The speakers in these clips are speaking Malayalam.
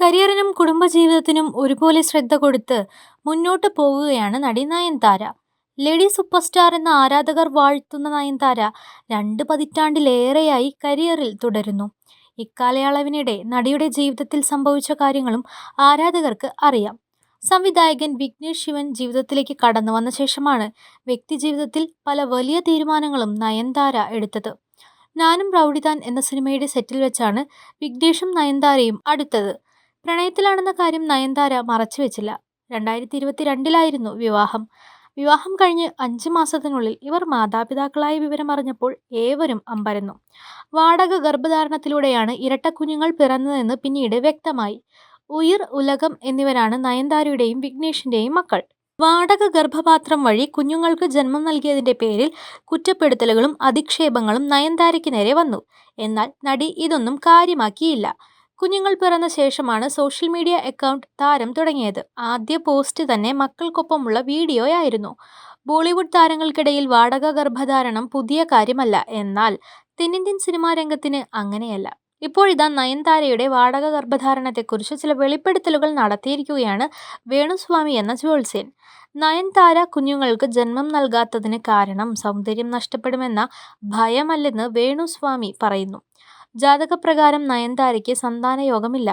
കരിയറിനും കുടുംബജീവിതത്തിനും ഒരുപോലെ ശ്രദ്ധ കൊടുത്ത് മുന്നോട്ട് പോവുകയാണ് നടി നയൻതാര. ലേഡി സൂപ്പർ സ്റ്റാർ എന്ന ആരാധകർ വാഴ്ത്തുന്ന നയൻതാര രണ്ട് പതിറ്റാണ്ടിലേറെയായി കരിയറിൽ തുടരുന്നു. ഇക്കാലയളവിനിടെ നടിയുടെ ജീവിതത്തിൽ സംഭവിച്ച കാര്യങ്ങളും ആരാധകർക്ക് അറിയാം. സംവിധായകൻ വിഘ്നേഷ് ശിവൻ ജീവിതത്തിലേക്ക് കടന്നു വന്ന ശേഷമാണ് വ്യക്തിജീവിതത്തിൽ പല വലിയ തീരുമാനങ്ങളും നയൻതാര എടുത്തത്. നാനും റൗഡിതാൻ എന്ന സിനിമയുടെ സെറ്റിൽ വെച്ചാണ് വിഘ്നേഷും നയൻതാരയും അടുത്തത്. പ്രണയത്തിലാണെന്ന കാര്യം നയൻതാര മറച്ചു വെച്ചില്ല രണ്ടായിരത്തി ഇരുപത്തിരണ്ടിലായിരുന്നു വിവാഹം. വിവാഹം കഴിഞ്ഞ് അഞ്ച് മാസത്തിനുള്ളിൽ ഇവർ മാതാപിതാക്കളായ വിവരം അറിഞ്ഞപ്പോൾ ഏവരും അമ്പരന്നു. വാടക ഗർഭധാരണത്തിലൂടെയാണ് ഇരട്ടക്കുഞ്ഞുങ്ങൾ പിറന്നതെന്ന് പിന്നീട് വ്യക്തമായി. ഉയിർ, ഉലകം എന്നിവരാണ് നയൻതാരയുടെയും വിഘ്നേഷിന്റെയും മക്കൾ. വാടക ഗർഭപാത്രം വഴി കുഞ്ഞുങ്ങൾക്ക് ജന്മം നൽകിയതിന്റെ പേരിൽ കുറ്റപ്പെടുത്തലുകളും അധിക്ഷേപങ്ങളും നയൻതാരയ്ക്ക് നേരെ വന്നു. എന്നാൽ നടി ഇതൊന്നും കാര്യമാക്കിയില്ല. കുഞ്ഞുങ്ങൾ പിറന്ന ശേഷമാണ് സോഷ്യൽ മീഡിയ അക്കൗണ്ട് താരം തുടങ്ങിയത്. ആദ്യ പോസ്റ്റ് തന്നെ മക്കൾക്കൊപ്പമുള്ള വീഡിയോയായിരുന്നു. ബോളിവുഡ് താരങ്ങൾക്കിടയിൽ വാടക ഗർഭധാരണം പുതിയ കാര്യമല്ല. എന്നാൽ തെന്നിന്ത്യൻ സിനിമാ രംഗത്തിന് അങ്ങനെയല്ല. ഇപ്പോഴിതാ നയൻതാരയുടെ വാടക ഗർഭധാരണത്തെക്കുറിച്ച് ചില വെളിപ്പെടുത്തലുകൾ നടത്തിയിരിക്കുകയാണ് വേണുസ്വാമി എന്ന ജ്യോത്സ്യൻ. നയൻതാര കുഞ്ഞുങ്ങൾക്ക് ജന്മം നൽകാത്തതിന് കാരണം സൗന്ദര്യം നഷ്ടപ്പെടുമെന്ന ഭയമല്ലെന്ന് വേണുസ്വാമി പറയുന്നു. ജാതകപ്രകാരം നയൻതാരയ്ക്ക് സന്താനയോഗമില്ല.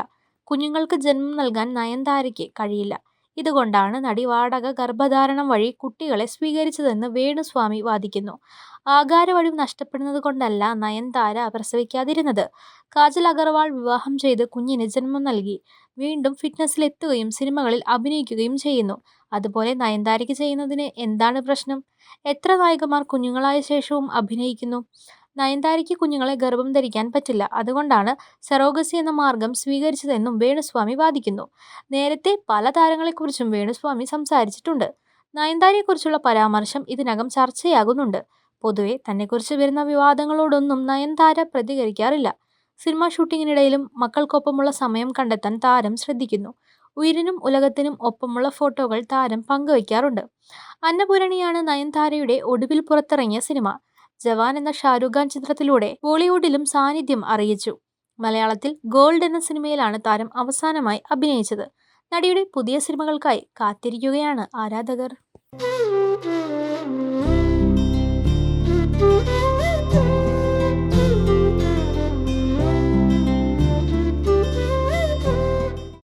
കുഞ്ഞുങ്ങൾക്ക് ജന്മം നൽകാൻ നയൻതാരയ്ക്ക് കഴിയില്ല. ഇതുകൊണ്ടാണ് നടി വാടക ഗർഭധാരണം വഴി കുട്ടികളെ സ്വീകരിച്ചതെന്ന് വേണുസ്വാമി വാദിക്കുന്നു. ആകാരവടിവ് നഷ്ടപ്പെടുന്നതുകൊണ്ടല്ല നയൻതാര പ്രസവിക്കാതിരുന്നത്. കാജൽ അഗർവാൾ വിവാഹം ചെയ്ത് കുഞ്ഞിന് ജന്മം നൽകി. വീണ്ടും ഫിറ്റ്നസിലെത്തുകയും സിനിമകളിൽ അഭിനയിക്കുകയും ചെയ്യുന്നു. അതുപോലെ നയൻതാരയ്ക്ക് ചെയ്യുന്നതിന് എന്താണ് പ്രശ്നം? എത്ര നായികമാർ കുഞ്ഞുങ്ങളായ ശേഷവും അഭിനയിക്കുന്നു. നയൻതാരയ്ക്ക് കുഞ്ഞുങ്ങളെ ഗർഭം ധരിക്കാൻ പറ്റില്ല. അതുകൊണ്ടാണ് സെറോഗസി എന്ന മാർഗം സ്വീകരിച്ചതെന്നും വേണുസ്വാമി വാദിക്കുന്നു. നേരത്തെ പല താരങ്ങളെക്കുറിച്ചും വേണുസ്വാമി സംസാരിച്ചിട്ടുണ്ട്. നയൻതാരയെക്കുറിച്ചുള്ള പരാമർശം ഇതിനകം ചർച്ചയാകുന്നുണ്ട്. പൊതുവെ തന്നെക്കുറിച്ച് വരുന്ന വിവാദങ്ങളോടൊന്നും നയൻതാര പ്രതികരിക്കാറില്ല. സിനിമാ ഷൂട്ടിങ്ങിനിടയിലും മക്കൾക്കൊപ്പമുള്ള സമയം കണ്ടെത്താൻ താരം ശ്രദ്ധിക്കുന്നു. ഉയിരിനും ഉലകത്തിനും ഒപ്പമുള്ള ഫോട്ടോകൾ താരം പങ്കുവയ്ക്കാറുണ്ട് അന്നപൂരണിയാണ് നയൻതാരയുടെ ഒടുവിൽ പുറത്തിറങ്ങിയ സിനിമ. ജവാൻ എന്ന ഷാരൂഖ് ഖാൻ ചിത്രത്തിലൂടെ ബോളിവുഡിലും സാന്നിധ്യം അറിയിച്ചു. മലയാളത്തിൽ ഗോൾഡ് എന്ന സിനിമയിലാണ് താരം അവസാനമായി അഭിനയിച്ചത്. നടിയുടെ പുതിയ സിനിമകൾക്കായി കാത്തിരിക്കുകയാണ് ആരാധകർ.